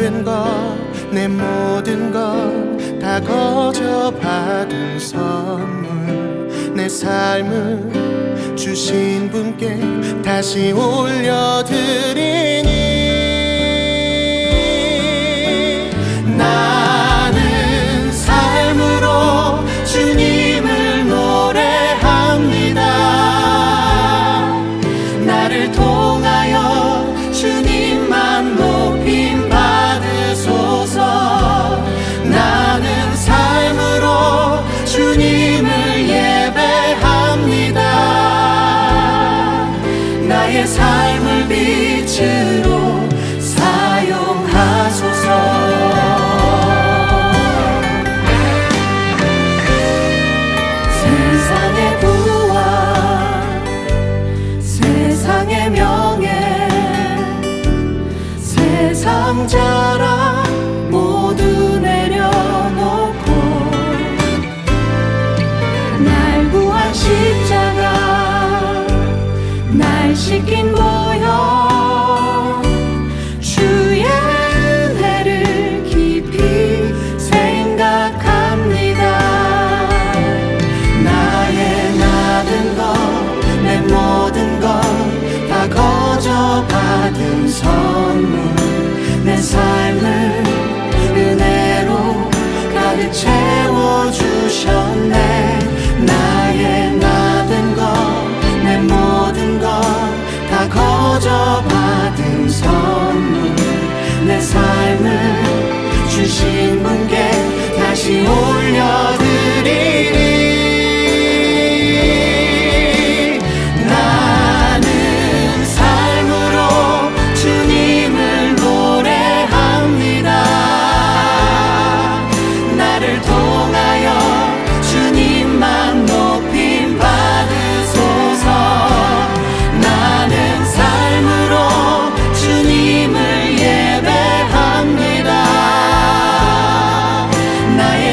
모든 것 내 모든 것 다 거저 받은 선물. 내 삶을 주신 분께 다시 올려드리니. 삶을 빛으로 사용하소서 세상의 부와 세상의 명예, 세상 자랑. 주.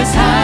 세상.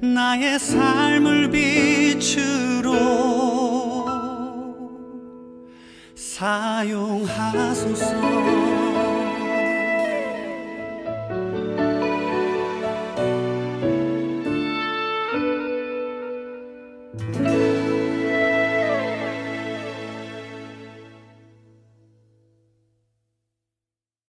나의 삶을 빛으로 사용하소서.